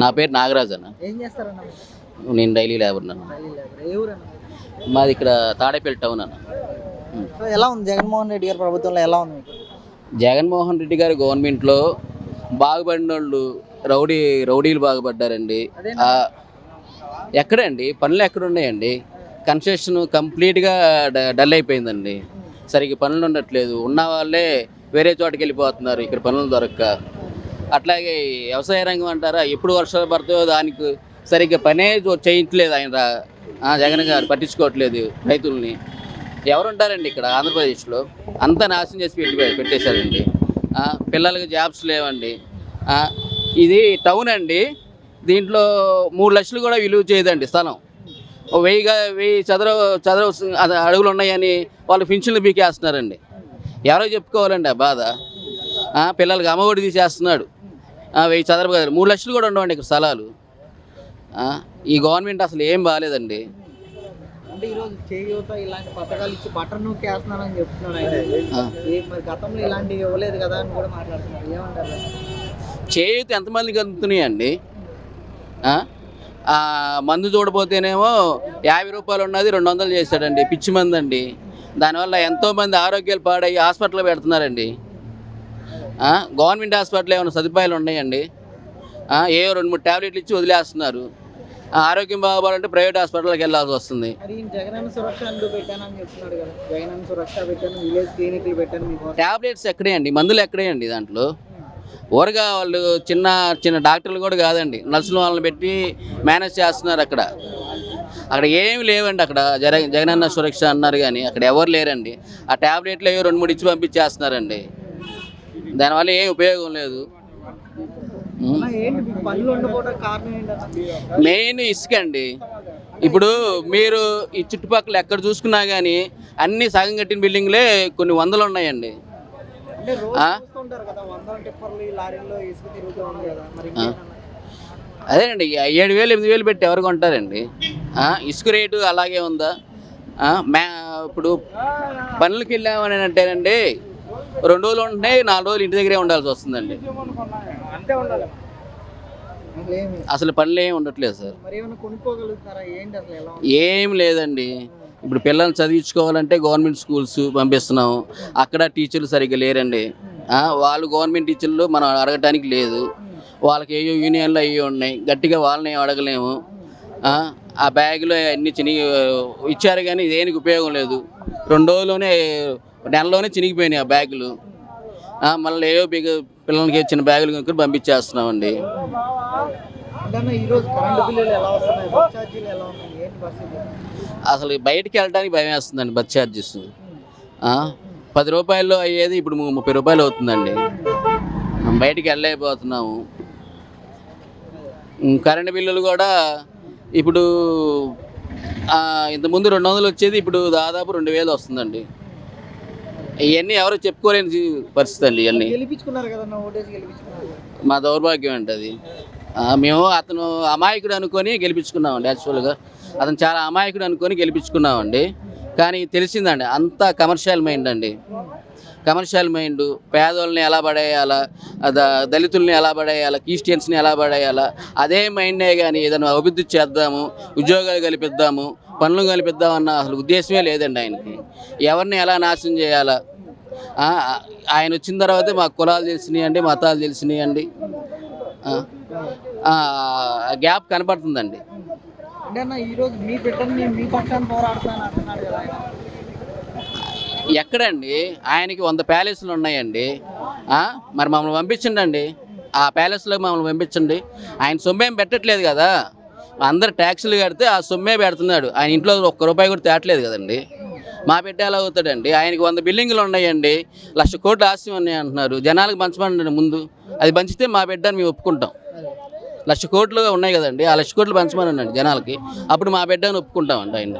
నా పేరు నాగరాజ్ అన్న. ఏం చేస్తారన్న? నేను డైలీ లేబర్ అన్న. మాది ఇక్కడ తాడేపల్లి టౌన్ అన్న. ఎలా ఉంది జగన్మోహన్ రెడ్డి గారి ప్రభుత్వంలో ఎలా ఉంది? జగన్మోహన్ రెడ్డి గారి గవర్నమెంట్లో బాగుపడిన వాళ్ళు రౌడీ రౌడీలు బాగుపడ్డారండి. ఎక్కడండి? పనులు ఎక్కడ ఉన్నాయండి కన్స్ట్రక్షన్ కంప్లీట్గా డల్ అయిపోయిందండి. సరిగ్గా పనులు ఉండట్లేదు. ఉన్న వాళ్ళే వేరే చోటకి వెళ్ళిపోతున్నారు. ఇక్కడ పనులు దొరక్క. అట్లాగే వ్యవసాయ రంగం అంటారా? ఎప్పుడు వర్షాలు పడతాయో దానికి సరిగ్గా పనే చేయట్లేదు ఆయన జగన్ గారు పట్టించుకోవట్లేదు రైతుల్ని. ఎవరుంటారండి ఇక్కడ ఆంధ్రప్రదేశ్లో? అంతా నాశనం చేసి పెట్టి పెట్టేశారండి. పిల్లలకి జాబ్స్ లేవండి. ఇది టౌన్ అండి. దీంట్లో మూడు లక్షలు కూడా విలువ చేయదండి స్థలం. వెయ్యిగా వెయ్యి వెయ్యి చదర చదర అడుగులు ఉన్నాయని వాళ్ళు పింఛన్లు పీకేస్తున్నారండి. ఎవరో చెప్పుకోవాలండి ఆ బాధ. పిల్లలకి అమ్మఒడి తీసేస్తున్నాడు. వెయ్యి చదరపు గదులు. మూడు లక్షలు కూడా ఉండవండి ఇక్కడ స్థలాలు. ఈ గవర్నమెంట్ అసలు ఏం బాగాలేదండి అంటే ఈరోజు చేయూత ఇలాంటి పథకాలు ఇచ్చి చెప్తున్నాడు ఆయన. మరి గతంలో ఇలాంటివి ఇవ్వలేదు కదా అని కూడా మాట్లాడుతున్నారు. ఏమంటారు? చేయూత ఎంతమందికి అందుతున్నాయండి? మందు చూడపోతేనేమో యాభై రూపాయలు ఉన్నది రెండు వందలు చేశాడండి. పిచ్చి మంది అండి దానివల్ల ఎంతోమంది ఆరోగ్యాలు పాడయ్యి హాస్పిటల్లో పెడుతున్నారండి. గవర్నమెంట్ హాస్పిటల్ ఏమైనా సదుపాయాలు ఉన్నాయండి? ఏ రెండు మూడు ట్యాబ్లెట్లు ఇచ్చి వదిలేస్తున్నారు. ఆరోగ్యం బాగోవాలంటే ప్రైవేట్ హాస్పిటల్కి వెళ్ళాల్సి వస్తుంది. ట్యాబ్లెట్స్ ఎక్కడే అండి మందులు ఎక్కడే అండి దాంట్లో? ఊరగా వాళ్ళు చిన్న చిన్న డాక్టర్లు కూడా కాదండి. నర్సులు వాళ్ళని పెట్టి మేనేజ్ చేస్తున్నారు అక్కడ. అక్కడ ఏమి లేవండి అక్కడ. జగ జగనన్న సురక్ష అన్నారు కానీ అక్కడ ఎవరు లేరండి. ఆ ట్యాబ్లెట్లు ఏవో రెండు మూడు ఇచ్చి పంపించేస్తున్నారండి. దానివల్ల ఏం ఉపయోగం లేదు. మెయిన్ ఇసుక అండి. ఇప్పుడు మీరు ఈ చుట్టుపక్కల ఎక్కడ చూసుకున్నా కానీ అన్ని సగం కట్టిన బిల్డింగ్లే కొన్ని వందలు ఉన్నాయండి? అదేనండి ఏడు వేలు ఎనిమిది వేలు పెట్టి ఎవరు కొంటారండి? ఇసుక రేటు అలాగే ఉందా? మ్యా ఇప్పుడు పనులకి వెళ్ళామని అంటేనండి రెండు రోజులు ఉంటున్నాయి నాలుగు రోజులు ఇంటి దగ్గరే ఉండాల్సి వస్తుందండి. అసలు పనులు ఏమి ఉండట్లేదు సార్. ఏం లేదండి. ఇప్పుడు పిల్లల్ని చదివించుకోవాలంటే గవర్నమెంట్ స్కూల్స్ పంపిస్తున్నాం అక్కడ టీచర్లు సరిగ్గా లేరండి. వాళ్ళు గవర్నమెంట్ టీచర్లు మనం అడగటానికి లేదు. వాళ్ళకి ఏయో యూనియన్లు అయ్యి ఉన్నాయి. గట్టిగా వాళ్ళని అడగలేము. ఆ, బ్యాగులో అన్ని చినిగి ఇచ్చారు కానీ దేనికి ఉపయోగం లేదు. రెండు రోజుల్లోనే నెలలోనే చినిగిపోయినాయి ఆ బ్యాగులు. మళ్ళీ ఏవో బిగ పిల్లలకి చిన్న బ్యాగులు కొనుక్కొని పంపించేస్తున్నామండి. అసలు బయటికి వెళ్ళడానికి భయం వేస్తుందండి బస్ ఛార్జెస్. పది రూపాయల్లో అయ్యేది ఇప్పుడు ముప్పై రూపాయలు అవుతుందండి. మనం బయటికి వెళ్ళలేకపోతున్నాము. కరెంటు బిల్లులు కూడా ఇప్పుడు ఇంతకుముందు రెండు వందలు వచ్చేది ఇప్పుడు దాదాపు రెండు వేలు వస్తుందండి. ఇవన్నీ ఎవరు చెప్పుకోలేని పరిస్థితి అండి ఇవన్నీ మా దౌర్భాగ్యం అండి అది. మేము అతను అమాయకుడు అనుకొని గెలిపించుకున్నామండి యాక్చువల్గా. అతను చాలా అమాయకుడు అనుకొని గెలిపించుకున్నామండి. కానీ తెలిసిందండి అంతా కమర్షియల్ మైండ్ అండి. కమర్షియల్ మైండ్ పేదోళ్ళని ఎలా పడేయాలా ద- దళితుల్ని ఎలా పడేయాలా క్రిస్టియన్స్ని ఎలా పడేయాలా అదే మైండే కానీ ఏదైనా అభివృద్ధి చేద్దాము ఉద్యోగాలు కల్పిద్దాము పనులు కల్పిద్దామన్న అసలు ఉద్దేశమే లేదండి ఆయనకి. ఎవరిని ఎలా నాశనం చేయాలా ఆయన వచ్చిన తర్వాతే మాకు కులాలు తెలిసినాయి అండి మతాలు తెలిసినాయి అండి. గ్యాప్ కనపడుతుందండి. మీ మీ ఎక్కడండి? ఆయనకి వంద ప్యాలెస్లు ఉన్నాయండి. మరి మమ్మల్ని పంపించండి అండి ఆ ప్యాలెస్లో మమ్మల్ని పంపించండి. ఆయన సొమ్మేం పెట్టట్లేదు కదా. అందరు ట్యాక్సులు కడితే ఆ సొమ్మే పెడుతున్నాడు. ఆయన ఇంట్లో ఒక్క రూపాయి కూడా తేట్లేదు కదండి. మా బిడ్డ ఎలా అవుతాడండి? ఆయనకి వంద బిల్డింగ్లు ఉన్నాయండి. లక్ష కోట్ల ఆస్తి ఉన్నాయి అంటున్నారు. జనాలకు పంచమండి ముందు. అది పంచితే మా బిడ్డ అని మేము ఒప్పుకుంటాం. లక్ష కోట్లు ఉన్నాయి కదండి. ఆ లక్ష కోట్లు పంచమనండి జనాలకి. అప్పుడు మా బిడ్డని ఆయన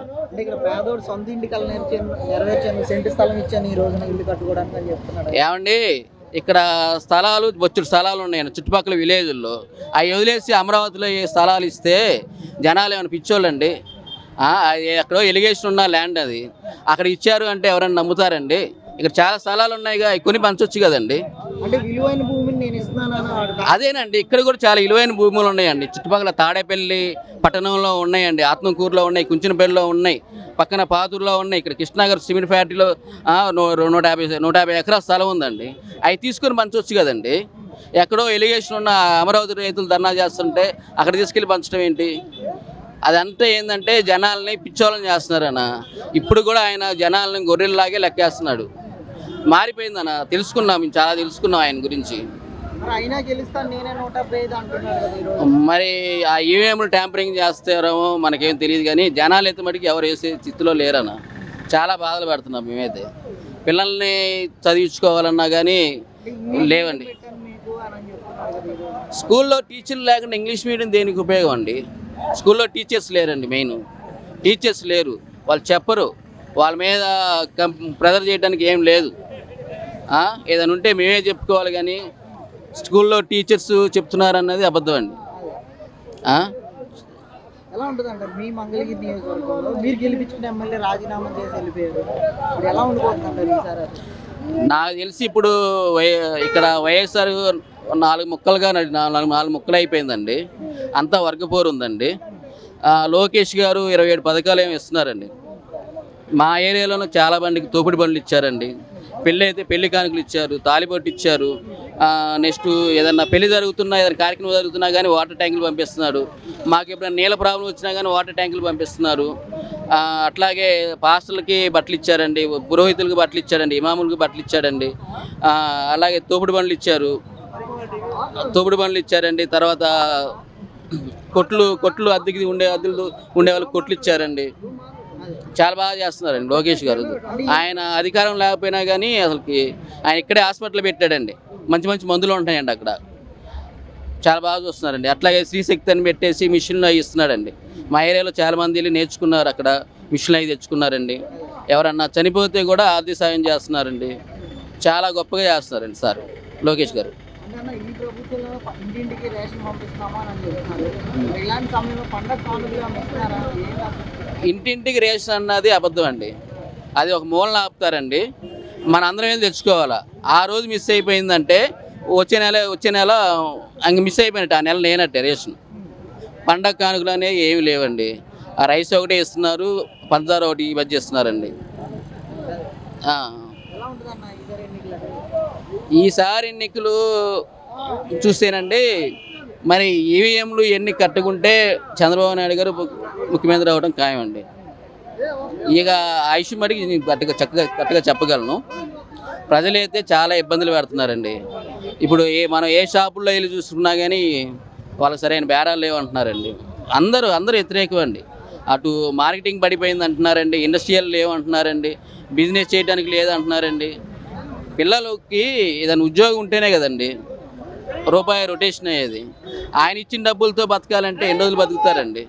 కట్టుకోవడానికి అని చెప్తున్నాడు. ఏమండి? ఇక్కడ స్థలాలు బొచ్చుడు స్థలాలు ఉన్నాయండి చుట్టుపక్కల విలేజ్ల్లో అవి వదిలేసి అమరావతిలో ఏ స్థలాలు ఇస్తే జనాలు ఏమైనా పిచ్చోళ్ళండి? ఎక్కడో ఎలిగేషన్ ఉన్న ల్యాండ్ అది. అక్కడ ఇచ్చారు అంటే ఎవరైనా నమ్ముతారండి. ఇక్కడ చాలా స్థలాలు ఉన్నాయిగా అవి కొని పంచొచ్చు కదండి. అదేనండి ఇక్కడ కూడా చాలా విలువైన భూములు ఉన్నాయండి. చుట్టుపక్కల తాడేపల్లి పట్టణంలో ఉన్నాయండి ఆత్మకూరులో ఉన్నాయి కుంచినపల్లిలో ఉన్నాయి పక్కన పాతూరులో ఉన్నాయి ఇక్కడ కృష్ణాగర్ సిమెంట్ ఫ్యాక్టరీలో నూట యాభై నూట యాభై ఎకరాల స్థలం ఉందండి. అవి తీసుకొని పంచవచ్చు కదండి. ఎక్కడో ఎలిగేషన్ ఉన్న అమరావతి రైతులు ధర్నా చేస్తుంటే అక్కడ తీసుకెళ్ళి పంచడం ఏంటి? అదంతా ఏంటంటే జనాల్ని పిచ్చోళ్ళని చేస్తున్నారన్న. ఇప్పుడు కూడా ఆయన జనాల్ని గొర్రెల్లాగే లెక్కేస్తున్నాడు. మారిపోయిందన్న. తెలుసుకున్నాం మేము చాలా తెలుసుకున్నాం ఆయన గురించి. మరి ఆ ఈవీఎంలు ట్యాంపరింగ్ చేస్తారో మనకేం తెలియదు కానీ జనాలు అయితే మటుకు ఎవరు వేసే చిత్తులో లేరన్న. చాలా బాధలు పడుతున్నాం మేమైతే. పిల్లల్ని చదివించుకోవాలన్నా కానీ లేవండి. స్కూల్లో టీచర్లు లేకుండా ఇంగ్లీష్ మీడియం దేనికి ఉపయోగం అండి? స్కూల్లో టీచర్స్ లేరండి మెయిన్. టీచర్స్ లేరు. వాళ్ళు చెప్పరు. వాళ్ళ మీద ప్రెజర్ చేయడానికి ఏం లేదు. ఏదైనా ఉంటే మేమే చెప్పుకోవాలి కానీ స్కూల్లో టీచర్స్ చెప్తున్నారు అన్నది అబద్ధం అండి. ఆ? ఎలా ఉంటుంది అంటారు మీ మంగళగిరి నియోజకవర్గంలో మీరు గెలిపించుకున్న ఎమ్మెల్యే రాజీనామా చేసి వెళ్ళిపోయారు. ఇప్పుడు ఎలా ఉండిపోతుంది అంటారు ఈసారి? అది? నాకు తెలిసి ఇప్పుడు వై ఇక్కడ వైఎస్ఆర్ నాలుగు ముక్కలుగా నాలుగు నాలుగు ముక్కలు అయిపోయిందండి. అంతా వర్గపోరు ఉందండి. లోకేష్ గారు ఇరవై ఏడు పథకాలు ఏమి ఇస్తున్నారండి. మా ఏరియాలోనూ చాలా మందికి తోపుడు బండ్లు ఇచ్చారండి. పెళ్ళి అయితే పెళ్ళి కానుకలు ఇచ్చారు తాలిబొట్టు ఇచ్చారు. నెక్స్ట్ ఏదన్నా పెళ్ళి జరుగుతున్నా ఏదైనా కార్యక్రమం జరుగుతున్నా కానీ వాటర్ ట్యాంకులు పంపిస్తున్నాడు మాకు ఎప్పుడైనా నీళ్ళ ప్రాబ్లం వచ్చినా కానీ వాటర్ ట్యాంకులు పంపిస్తున్నారు. అట్లాగే పాస్టర్లకి బట్టలు ఇచ్చారండి పురోహితులకు బట్టలు ఇచ్చారండి ఇమాములకు బట్టలు ఇచ్చాడండి అలాగే తోపుడు బండ్లు ఇచ్చారు. తోపుడు బండ్లు ఇచ్చారండి. తర్వాత కొట్లు కొట్లు అద్దెకి ఉండే అద్దెలు ఉండే వాళ్ళకి కొట్లు ఇచ్చారండి. చాలా బాగా చేస్తున్నారండి లోకేష్ గారు. ఆయన అధికారం లేకపోయినా కానీ అసలుకి ఆయన ఇక్కడే హాస్పిటల్ పెట్టాడండి. మంచి మంచి మందులు ఉంటాయండి అక్కడ. చాలా బాగా చూస్తున్నారండి. అట్లాగే శ్రీశక్తి అని పెట్టేసి మిషన్లు అవి ఇస్తున్నాడండి. మా ఏరియాలో చాలా మంది వెళ్ళి నేర్చుకున్నారు అక్కడ. మిషన్లు అవి తెచ్చుకున్నారండి. ఎవరన్నా చనిపోతే కూడా ఆర్థిక సాయం చేస్తున్నారండి. చాలా గొప్పగా చేస్తున్నారండి సార్ లోకేష్ గారు. అంటే ఈ ప్రభుత్వంలో ఇంటింటికి రేషన్ పంపిస్తామా అని చెప్తున్నారు. ఇలాంటి సమయంలో పండగ కానుకలు ఇంటింటికి రేషన్ అన్నది అబద్ధం అండి. అది ఒక మూలన ఆపుతారండి. మన అందరం ఏం తెచ్చుకోవాలా? ఆ రోజు మిస్ అయిపోయిందంటే వచ్చే నెల వచ్చే నెల అంక మిస్ అయిపోయినట్టు ఆ నెల లేనట్టే రేషన్. పండగ కానుకలు అనేవి ఏమి లేవండి. ఆ రైస్ ఒకటే ఇస్తున్నారు పంచదార ఒకటి ఈ మధ్య ఇస్తున్నారండి ఆ. ఎలా ఉంటుంది అన్న ఈసారి ఎన్నికలు ఈసారి ఎన్నికలు చూస్తేనండి మరి ఈవీఎంలు ఎన్ని కట్టుకుంటే చంద్రబాబు నాయుడు గారు ముఖ్యమంత్రి అవడం ఖాయం అండి ఇక ఆయుష్ మడికి నేను గట్టిగా చక్కగా గట్టిగా చెప్పగలను. ప్రజలైతే చాలా ఇబ్బందులు పెడుతున్నారండి. ఇప్పుడు ఏ మనం ఏ షాపుల్లో వెళ్ళి చూసుకున్నా కానీ వాళ్ళకి సరైన బేరాలు లేవంటున్నారండి అందరూ అందరూ వ్యతిరేకమండి అటు మార్కెటింగ్ పడిపోయింది అంటున్నారండి ఇండస్ట్రియల్ లేవంటున్నారండి బిజినెస్ చేయడానికి లేదంటున్నారండి. పిల్లలకి ఏదైనా ఉద్యోగం ఉంటేనే కదండి రూపాయి రొటేషన్ అయ్యేది. ఆయన ఇచ్చిన డబ్బులతో బతకాలంటే ఎన్ని రోజులు బతుకుతారండి?